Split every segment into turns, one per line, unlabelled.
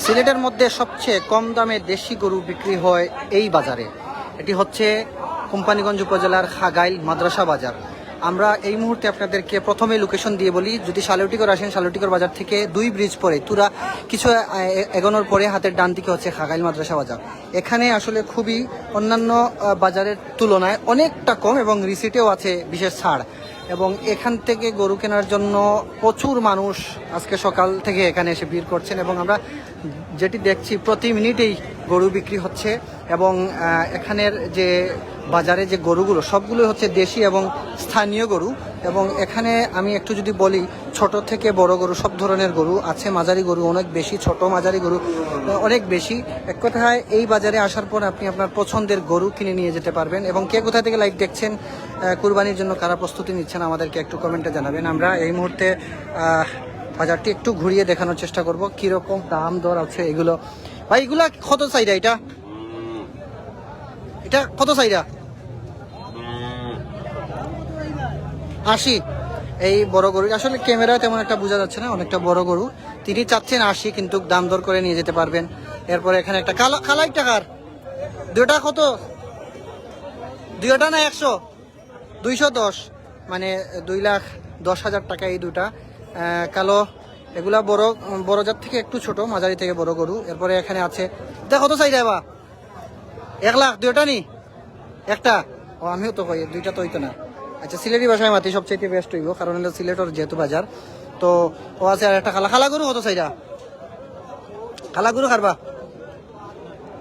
সিলেটের মধ্যে সবচেয়ে কম দামে দেশি গরু বিক্রি হয় এই বাজারে। এটি হচ্ছে কোম্পানিগঞ্জ উপজেলার খাগাইল মাদ্রাসা বাজার। আমরা এই মুহূর্তে আপনাদেরকে প্রথমে লোকেশন দিয়ে বলি, যদি শালুটিকর আসেন, শালুটিকর বাজার থেকে দুই ব্রিজ পরে, তুরা কিছু এগোনোর পরে হাতের ডান দিকে হচ্ছে খাগাইল মাদ্রাসা বাজার। এখানে আসলে খুবই অন্যান্য বাজারের তুলনায় অনেকটা কম এবং রিসিটেও আছে বিশেষ ছাড়। এবং এখান থেকে গরু কেনার জন্য প্রচুর মানুষ আজকে সকাল থেকে এখানে এসে ভিড় করছেন এবং আমরা যেটি দেখছি, প্রতি মিনিটেই গরু বিক্রি হচ্ছে। এবং এখানের যে বাজারে যে গরুগুলো সবগুলো হচ্ছে দেশি এবং স্থানীয় গরু। এবং এখানে আমি একটু যদি বলি, ছোট থেকে বড় গরু সব ধরনের গরু আছে, মাঝারি গরু অনেক বেশি, ছোট মাঝারি গরু অনেক বেশি। এক কথায়, এই বাজারে আসার পর আপনি আপনার পছন্দের গরু কিনে নিয়ে যেতে পারবেন। এবং কে কোথা থেকে লাইভ দেখছেন কুরবানির জন্য কারা প্রস্তুতি নিচ্ছেন, আমাদেরকে একটু কমেন্টে জানাবেন। আমরা এই মুহূর্তে বাজারটি একটু ঘুরিয়ে দেখানোর চেষ্টা করব, কীরকম দাম দর আছে এগুলো। ভাই, এগুলা কত চাইদা এটা? এটা কত চাইদা আশি। এই বড় গরু, আসলে ক্যামেরা তেমন একটা বোঝা যাচ্ছে না, অনেকটা বড় গরু। তিনি চাচ্ছেন আশি, কিন্তু দাম দর করে নিয়ে যেতে পারবেন। এরপরে এখানে একটা কালা, কালাই টাকার। দুটা কত? দুইটা না একশো? দুইশো দশ। মানে দুই লাখ দশ হাজার টাকা এই দুটা কালো, এগুলা বড় বড় জাত থেকে একটু ছোট, মাঝারি থেকে বড় গরু। এরপরে এখানে আছে দেখো তো চাই বা এক লাখ, দুইটা নি? একটা? ও, আমিও তো কই, দুইটা তো হইতো না। আচ্ছা সিলেটি ভাষায় মাতি সবচেয়ে বেস্ট হইব, কারণ হলো সিলেটর যেহেতু বাজার। তো ও আছে আর একটা খালা। খালা গরু কত চাইরা খালা গরু খারবা?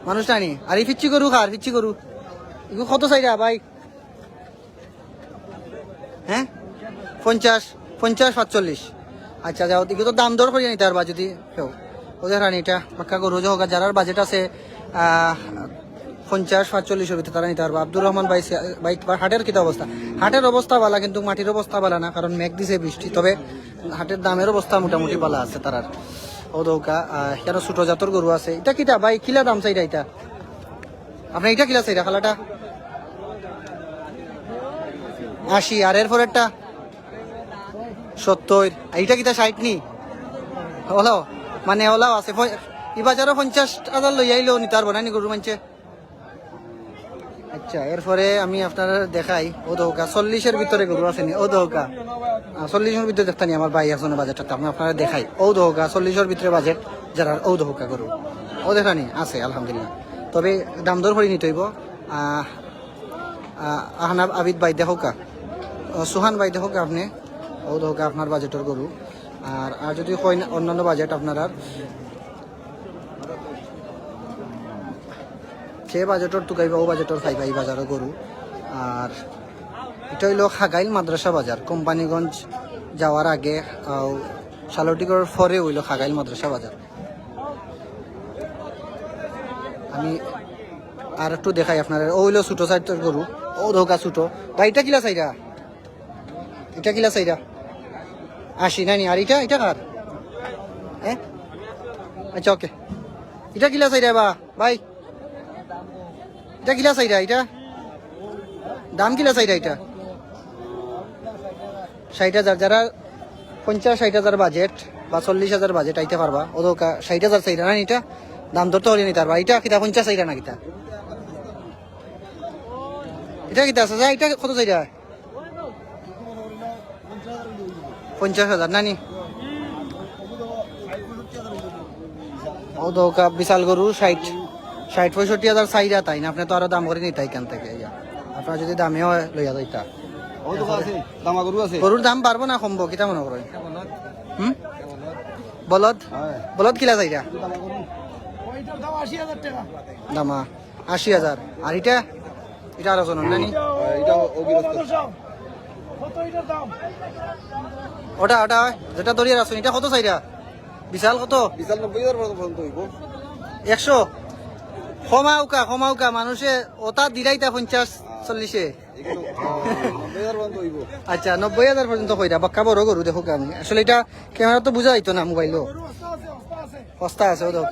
মানুষ নানি আর এই ফিচ্ছি গরু খার ফিচ্ছি গরু। এগুলো কত চাইরা ভাই? হ্যাঁ? পঞ্চাশ পঞ্চাশ, সাতচল্লিশ। আচ্ছা যাও, এগুলো তো দাম দর করিয়ে নিতে পারবা যদি কেউ। ওদের রানি এটা, পাক্কা গরু হোক যারার বাজেট আছে পঞ্চাশ সাতচল্লিশের ভিতরে তারা নিতে পারবা। আব্দুর রহমান ভাই ভাই হাটের কিতা অবস্থা? হাটের অবস্থা ভালো, কিন্তু মাটির অবস্থা ভালো না, কারণ মেঘ দিছে বৃষ্টি। তবে হাটের দামের অবস্থা মোটামুটি ভালো আছে তারার। ও দৌকা এখানে ছোট জাতর গরু আছে। এটা কিটা ভাই? কিলা দাম চাইটা এটা? আপনার এটা কিলা চাইটা খালাটা? আশি, আর এর পরেরটা? সত্তর। এইটা কিতা ষাট নি? ওলাও মানে ওলাও আছে। ই বাজারও পঞ্চাশ হাজার লই আইলেও নিতে পারব নি গরু মানছে? আচ্ছা এরপরে আমি আপনার দেখাই ও দৌকা চল্লিশের ভিতরে গরু আছে নি? ও দৌকা চল্লিশের ভিতরে দেখতানি আমার ভাই আছে বাজেটটা আমি আপনারা দেখাই। ও দৌকা চল্লিশের ভিতরে বাজেট যারা ও দৌকা গরু। ও দেখানি আছে আলহামদুলিল্লাহ। তবে দাম দর করে নিতে হইব। আহ, আহ, আহনাব আবিদ ভাই দেখোকা সুহান ভাই দেখোকা আপনি। ও দেখোকা আপনার বাজেটের গরু। আর আর যদি হয় অন্যান্য বাজেট আপনার সে বাজেটর টুকাইবা ও বাজেটর খাইবা, এই বাজারও গরু আর এটা হইল খাগাইল মাদ্রাসা বাজার, কোম্পানিগঞ্জ যাওয়ার আগে শালটিগড়ের পরে হইল খাগাইল মাদ্রাসা বাজার। আমি আর একটু দেখাই আপনার ও হইল ছোটো সাইজের গরু, ও ধোকা ছোটো। ভাই, এটা কিলা চাইরা এটা কিলা চাইরা আশি নানি আর এটা এটা কার? আচ্ছা ওকে। এটা কিলা চাইরা বা? ভাই। এটা কিলা চাইরা এটা? দাম কিলা চাইরা এটা? ষাট হাজার, যারা পঞ্চাশ ষাট হাজার বাজেট বা চল্লিশ হাজার বাজেট আইতে পারবা ও দোকা ষাট হাজার চাইরা না এটা? দাম ধরতে হলে নিতে পারবা। এটা কিতা পঞ্চাশ চাইরা না কিতা? এটা কিতা আছে? যা, এটা কত চাইরা? পঞ্চাশ হাজার নানি ও দৌকা বিশাল গরু, ষাট ষাট পঁয়ষট্টি হাজার চাইরা তাই না? আপনি তো আরও দাম করে নিতাই এখান থেকে। আপনার যদি দামে হয় লইয়া যাইতা। গরুর দাম পারব না কমবো কিতা মনে করেন? হুম? বলদ?
হ্যাঁ।
বলদ কিলা চাইরা?
দামা
আশি হাজার। আর এটা? এটা আরও জনের নানি?
অবিরস্ত
ওটা ওটা যেটা দরিয়ার আসুন এটা কত চাইরা? বিশাল কত?
বিশাল নব্বই হাজার পর্যন্ত
একশো? কমাউকা কমাউকা মানুষে ওটা দিলাইতা পঞ্চাশ চল্লিশে। আচ্ছা নব্বই হাজার পর্যন্ত কইরা, বাক্কা বড় গরু দেখো আমি। আসলে এটা ক্যামেরা তো বোঝা যাইতো না মোবাইলও সস্তা আছে, ও দেখ।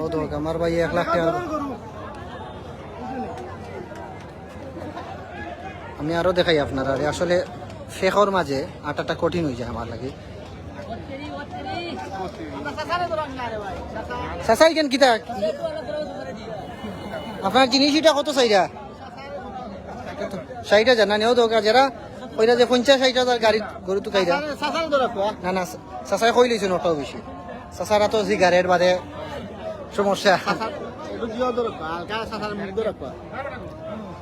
ও দেখ, আমার ভাই এক লাখ টাকা। আমি আরও দেখাই আপনার আসলে শেখর মাঝে আটাটা কঠিন হয়ে যায় আমার লাগে। চাচাই কেন কিতা? আপনার জিনিসটা কত চাইরা? ষাট হাজার না নেও দরকার যারা ওইটা যে পঞ্চাশ ষাট হাজার গাড়ি গরু তো কাইরা না না, চাচাই কই লইছে নটাও বেশি চাচারা তো সিগারেট বাদে সমস্যা।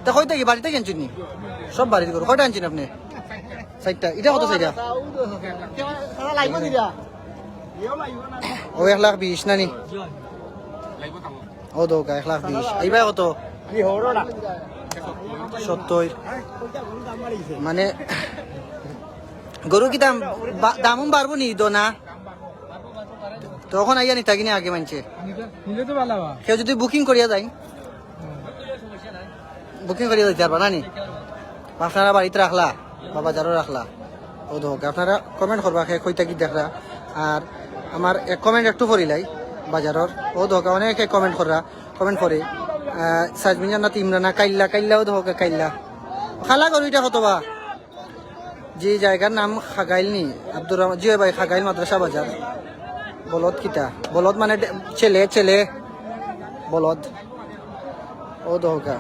তা কই থাকি বাড়িতে কেনছেন নি সব বাড়িতে গরু। কয়টা আনছেন আপনি? চারটা। এটা কত চাইরা? ও এক লাখ বিশ নানি ও দৌকা এক লাখ বিশ এইবার কত সত্তর মানে গরু কি দাম দামও বাড়বো নি তো না তখন আইয়া নি থাকি আগে মানছে কেউ যদি বুকিং করিয়া যায় বুকিং করিয়া যাইতে পারবা নানি আপনারা বাড়িতে রাখলা বা বাজারও রাখলা ও দোক আপনারা কমেন্ট করবা খে কইতা কি দেখরা আর আমার এক কমেন্ট একটু পড়িলাই, বাজারর। ও দোক অনেকে কমেন্ট করা কমেন্ট করে সাজমিন জান্নাত, ইমরানা কাইল্লা, কাইল্লাও দোক কাইল্লা। খালা করু এটা কতবা যে জায়গার নাম খাগাইল নি আব্দুর রহমান, জিও ভাই খাগাইল মাদ্রাসা বাজার। বলদ কিতা? বলদ মানে ছেলে ছেলে। বলদ। ও দহকা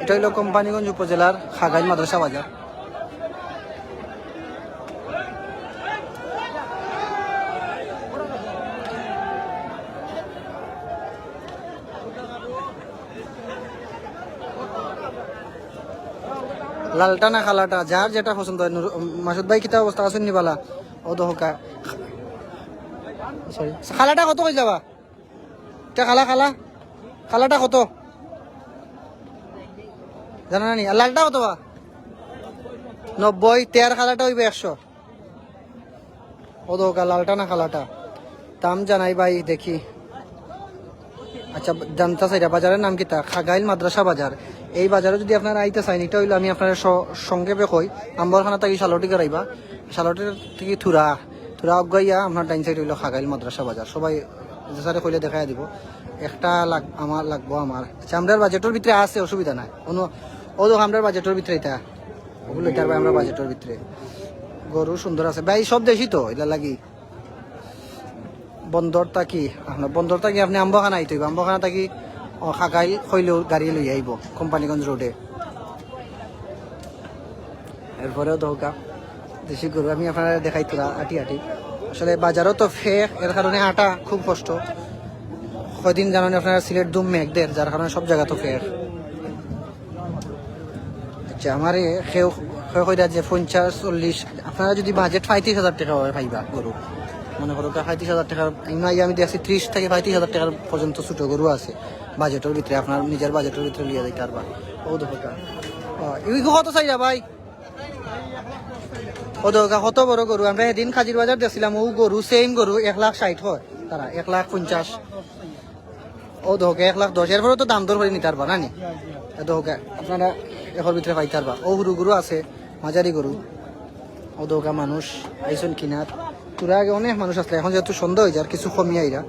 এটা হইল কোম্পানিগঞ্জ উপজেলার খাগাইল মাদ্রাসা বাজার। লালটা না খালাটা যার যেটা পছন্দ হয় মাসুদ ভাই কিতা অবস্থা আছেন নি বালা? ও দহকা সরি খালাটা কত কই যাবা? তে খালা খালা? খালাটা কত? জানা নি আর লালটা কত বা? নব্বই তেয়ার খালাটা হইবে একশো। ও দোকা লালটা না খালাটা। দাম জানাই ভাই, দেখি। আচ্ছা জানতা চাইরা বাজারের নাম কিতা? খাগাইল মাদ্রাসা বাজার এই বাজারে যদি আপনারা আইতে চাইন এটা হইল আমি আপনার সঙ্গে কই, আম্বরখানা থাকি শালটি করাইবা শালটির থেকে থুরা। থুরা অগাইয়া আপনার ডাইন সাইড হইল খাগাইল মাদ্রাসা বাজার। সবাই যে স্যারে কইলে দেখাই দিব। একটা লাগ আমার লাগবো আমার। আচ্ছা আমরার বাজেটের ভিতরে আছে, অসুবিধা নাই। কোনো ও তো আমরার বাজেটের ভিতরে এটা। ওগুলো ভাই আমরা বাজেটের ভিতরে। গরু সুন্দর আছে। ভাই, সব দেশি তো এটা লাগি। বন্দরটা কি আপনার বন্দরটা কি আপনি আম্বখানা আইতে হইব। আম্বখানা থাকি খাগাই খৈলেও গাড়ি লই আইব কোম্পানিগঞ্জ রোডে এরপরেও দৌকা দেশি গরু আমি আপনারা দেখাই তোরা আটি আটি। আসলে বাজারও তো ফেক এর কারণে হাঁটা খুব কষ্ট। কয়দিন জানেন আপনারা সিলেট দুম মেঘদের যার কারণে সব জায়গা তো ফেক। আচ্ছা আমার সেও কইরা যে পঞ্চাশ চল্লিশ আপনারা যদি বাজেট পঁয়ত্রিশ হাজার টাকা পাইবা গরু মনে করো পঁয়ত্রিশ হাজার টাকার নাই আমি দেখছি ত্রিশ থেকে পঁয়ত্রিশ হাজার টাকার পর্যন্ত ছোট গরু আছে বাজেটের ভিতরে, আপনার নিজের বাজেটের ভিতরে লিয়ে যাইতে পারবা। ও দোকা ইউ কত চাইরা ভাই? ও দোকা কত বড় গরু? আমরা এদিন খাজির বাজার দেখছিলাম ও গরু সেম গরু, এক লাখ ষাট হয়। তারা এক লাখ পঞ্চাশ। ও দোকে এক লাখ দশ এরপরে তো দাম দর করে নিতে পারবা, না দোকা আপনারা এখর ভিতরে পাইতে পারবা। ও গরু গরু আছে, মাঝারি গরু। ও দোকা মানুষ, আইসন কিনার। তোরা আগে অনেক মানুষ আসলে, এখন যেহেতু সন্ধ্যা হয়ে যায়, আর কিছু কমিয়ে আইরা,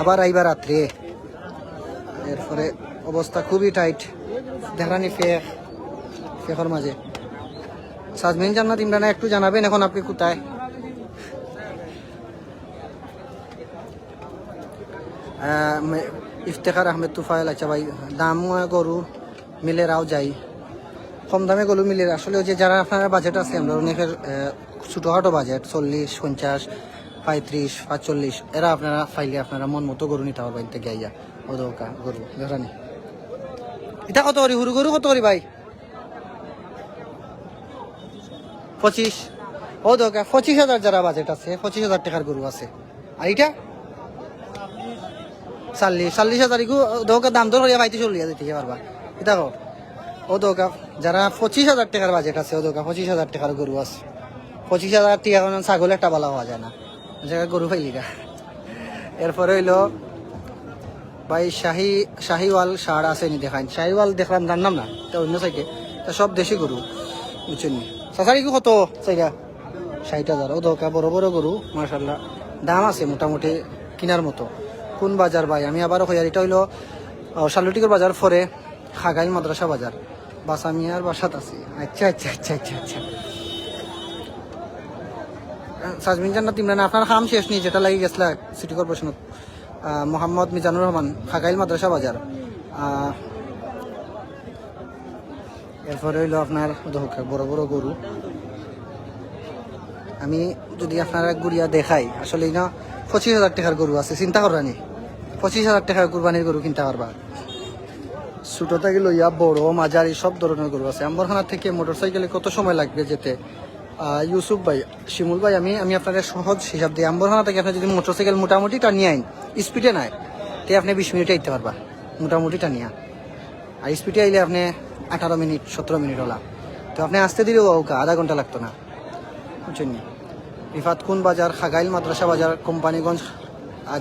আবার আইবা রাত্রে। এরপরে অবস্থা খুবই টাইট দেখানি ফেক ফেকর মাঝে। সাজমিন জান্নাত ইমরানা একটু জানাবেন এখন আপনি কোথায়? ইফতেখার আহমেদ তুফাইল আচ্ছা ভাই, দাম গরু মিলে রাও যাই। কম দামে গরু মিলে আসলে যে যারা আপনার বাজেট আছে, আমরা অনেকের ছোটোখাটো বাজেট চল্লিশ, পঞ্চাশ, পঁয়ত্রিশ, পাঁচচল্লিশ। এরা আপনারা ফাইলে আপনারা মন মতো গরু নিতে পারবেন থেকে আইয়া ও দৌকা গরু দেখানি এটা কত করি হুরু গরু কত করি ভাই? পঁচিশ। ও দৌকা পঁচিশ হাজার যারা বাজেট আছে, পঁচিশ হাজার টাকার গরু আছে। আর এটা চাল্লিশ চাল্লিশ হাজার দৌকা দাম দর করিয়া ভাইতে চলিয়া দিতে পারবা। এটা কো ও দৌকা যারা পঁচিশ হাজার টাকার বাজেট আছে, ও দৌকা পঁচিশ হাজার টাকার গরু আছে। পঁচিশ হাজার টাকা কোনো ছাগল একটা বালা হওয়া যায় না। জায়গা গরু পাইলিকা এরপরে হইল, ভাই শাহি, শাহিওয়াল সার আছে নি দেখান শাহিওয়াল দেখলাম জানলাম না, তা অন্য সাইকে তা সব দেশি গরু, বুঝছেন সাসারি কি কত চাইরা ষাট হাজার। ও দরকার বড় বড় গরু মার্শাল্লাহ দাম আছে মোটামুটি কিনার মতো। কোন বাজার ভাই? আমি আবারও হইয়ার এটা হইল শালুটিকর বাজার ফরে, খাগাইল মাদ্রাসা বাজার। বাসামিয়ার বাসাত আছে। আচ্ছা আচ্ছা আচ্ছা আচ্ছা আচ্ছা। সাজমিন জান্নাত ইমরান আপনার কাম শেষ যেটা গেছিল সিটি কর্পোরেশনত আহ, মোহাম্মদ মিজানুর রহমান খাগাইল মাদ্রাসা বাজার। এরপরে হইল আপনার বড় বড় গরু। আমি যদি আপনারা গুড়িয়া দেখাই আসলে না পঁচিশ হাজার টাকার গরু আছে চিন্তা করবানি পঁচিশ হাজার টাকার কুরবানির গরু কিনতে পারবা। ছোট থেকে লইয়া বড় মাঝারি সব ধরনের গরু আছে। আম্বরখানা থেকে মোটর সাইকেলে কত সময় লাগবে যেতে? ইউসুফ ভাই, শিমুল ভাই, আমি আমি আপনাদের সহজ হিসাব দিই। আম্বরখানা থেকে আপনি যদি মোটর সাইকেল মোটামুটি টানিয়ে আইন, স্পিডে নাই, তে আপনি বিশ মিনিটে আইতে পারবা মোটামুটি টানিয়া আর স্পিডে আইলে আপনি আঠারো মিনিট, সতেরো মিনিট হলা তো আপনি আসতে দিলেও ওকা, আধা ঘণ্টা লাগতো না। বুঝছেন? রিফাত কুন বাজার, খাগাইল মাদ্রাসা বাজার, কোম্পানিগঞ্জ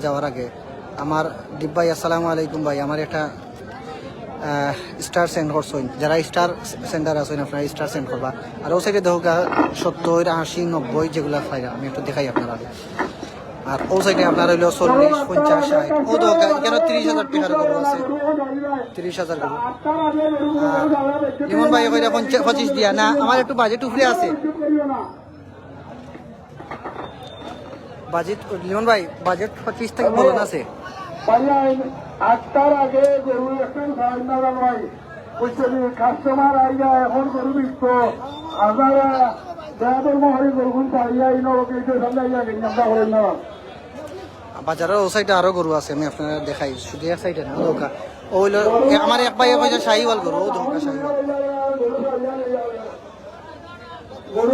যাওয়ার আগে। আমার দিব ভাই, আসসালামু আলাইকুম ভাই, আমার একটা স্টার সেন্ড করছেন যারা স্টার সেন্টার আছেন আপনারা স্টার সেন্ড করবা। আর ও সাইডে দেখো সত্তর, আশি, নব্বই যেগুলা ফাইরা আমি একটু দেখাই আপনারা আর ও সাইডে আপনার হইল চল্লিশ, পঞ্চাশ, ষাট। ও তো এখানে তিরিশ হাজার টাকার গরু আছে। তিরিশ হাজার গরু। লিমন ভাই কইরা পঞ্চা- পঁচিশ দিয়া। না, আমার একটু বাজেট উপরে আছে। বাজেট লিমন ভাই বাজেট পঁচিশ থেকে বলুন আছে।
আটটার আগে গরু এখন খাওয়াই না ভাই বুঝছেন কাস্টমার আইয়া এখন গরু বিকত। আপনারা দয়াদর মহরি গরুগুন চাইয়া ইনো সামনে আইয়া গেঞ্জামটা করেন না।
বাজারের ও সাইডে আরও গরু আছে আমি আপনারা দেখাই। শুধু এক সাইডে না দৌকা ও হইল আমার এক ভাই কইছে শাহিওয়াল গরু ও দৌকা শাহিওয়াল।
গরু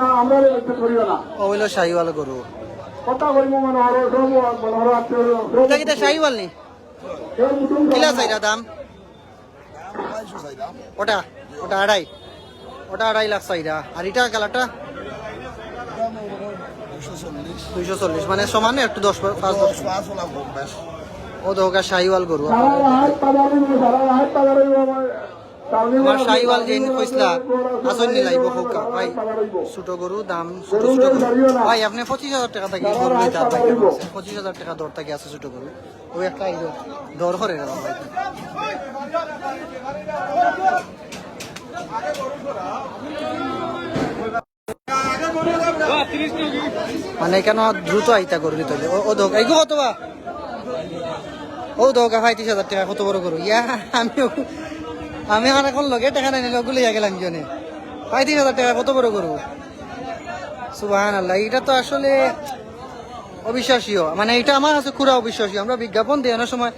না আমরা করিও না।
ও হইল শাহিওয়াল গরু।
কথা কইমু মানে হলো সব বলহর
এটা কিটা শাহিওয়াল নি কিলা চাইরা দাম? ওটা ওটা আড়াই। ওটা আড়াই লাখ চাইরা আর এটা কালারটা? দুইশো চল্লিশ। মানে সমানে একটু দশ পাঁচ দশ। ও দৌকা শাহিওয়াল গরু। আমার শাহিওয়াল যে কইসলা আসন ভাই। ছোট গরু দাম ছোট ছোট গরু। ভাই আপনি পঁচিশ হাজার টাকা থেকে গরু লইতে ভাই পঁচিশ হাজার টাকা দর থেকে আছে ছোট গরু ওই একটা দর করে না ভাই। মানে কেন দ্রুত আইতা গরু নিতে হইলে। ও দোক এই কত বা ও দোকা পঁয়ত্রিশ হাজার টাকা কত বড় গরু? ইয়া আমি আমি আর এখন লগে টাকা নাই, নিলে ওগুলো গেলাম জনে। পঁয়ত্রিশ হাজার টাকা, কত বড় গরু? সুবাহান আল্লাহ এটা তো আসলে অবিশ্বাসীয়। মানে এটা আমার আছে খুরা অবিশ্বাসীয়। আমরা বিজ্ঞাপন দিই অনেক সময়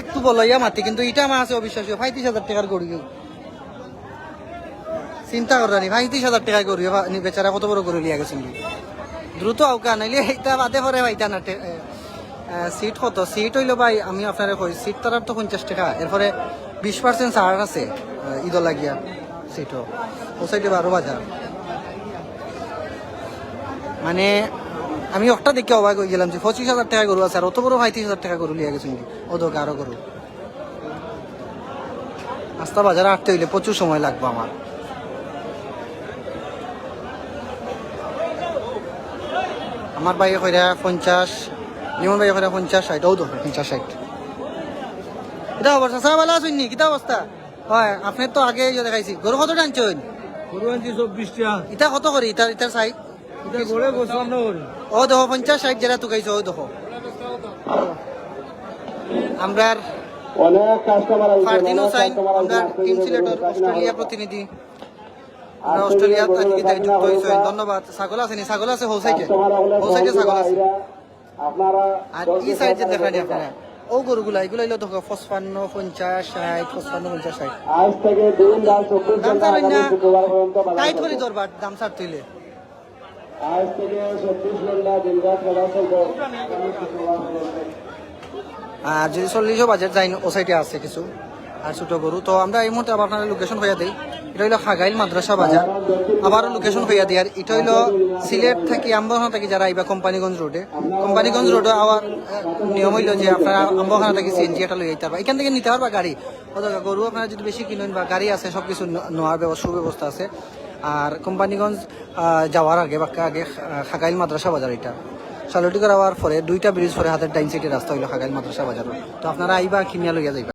একটু বলাইয়া মাতি, কিন্তু এটা আমার আছে অবিশ্বাসীয়। পঁয়ত্রিশ হাজার টাকার গরু চিন্তা করানি পঁয়ত্রিশ হাজার টাকা নি বেচারা কত বড় গরু লিয়া গেছেন দ্রুত আউকা, নাইলে এইটা বাদে পরে ভাইটা না সিট কত? সিট হইল ভাই, আমি আপনারে কই সিট তার তো পঞ্চাশ টাকা। এরপরে বিশ পার্সেন্ট ছাড় আছে এ, ঈদও লাগিয়া সিটও। ও সাইডে বারো বাজার। মানে আমি একটা দেখে অবাক হয়ে গেলাম যে পঁচিশ হাজার টাকা গরু আছে আর অত বড় পঁয়ত্রিশ হাজার টাকা গরু গেছেন ও দোকে আরও গরু। আস্তা বাজারে আটতে হইলে প্রচুর সময় লাগবে আমার। আমার বাইকে কইরা পঞ্চাশ লিমন বাইকে কইরা পঞ্চাশ ষাট ও তো পঞ্চাশ ষাট। কিতা অবস্থা? চাচা ভালো আছেন নি? কিতা অবস্থা? হয় আপনি তো আগে ইয়ে দেখাইছি। গরু কত টানছেন
গরু আনছি চব্বিশটা
ইটা কত করি ইটার ইটার চাই। ও দেখো পঞ্চাশ ষাট তুকাইছো ও দেখো। আমরা ফারদিন হুসাইন আমরা টিম সিলেটর অস্ট্রেলিয়া প্রতিনিধি আমরা অস্ট্রেলিয়া আজকে তাই যুক্ত হয়েছে ধন্যবাদ। ছাগল আছে নি? ছাগল আছে ছাগল আছে। আর এই সাইডে দেখানি আপনারা। ও গরুগুলা এগুলো হইল ধরো পঁচপান্ন পঞ্চাশ ষাট পঁচপান্ন পঞ্চাশ ষাট। দাম ছাড়েন না। টাইট দাম ছাড় তুইলে।
আজ থেকে চব্বিশ ঘণ্টা চলবে।
আর যদি চল্লিশও বাজেট যাই ও সাইডে আছে কিছু। আর ছোট গরু। তো আমরা এই মুহূর্তে আবার আপনার লোকেশন হইয়া দিই। এটা হইল খাগাইল মাদ্রাসা বাজার। আবারও লোকেশন হইয়া দিই আর এটা হইল সিলেট থেকে আম্বখানা থেকে যারা আইবা কোম্পানিগঞ্জ রোডে কোম্পানিগঞ্জ রোডে আবার নিয়ম হইল যে আপনারা আম্বখানা থেকে সিএনজি এটা লই আইতে পারবা। এখান থেকে নিতে পারবা গাড়ি। গরু আপনারা যদি বেশি কিনেন বা গাড়ি আছে সব কিছু নেওয়ার ব্যবস্থা সুব্যবস্থা আছে। আর কোম্পানিগঞ্জ যাওয়ার আগে বা আগে খাগাইল মাদ্রাসা বাজার এটা। সালুটি করার পরে দুইটা ব্রিজ পরে হাতের ডাইন সাইডে রাস্তা হইল খাগাইল মাদ্রাসা বাজার। তো আপনারা আইবা, কিনিয়া লইয়া যাইবা।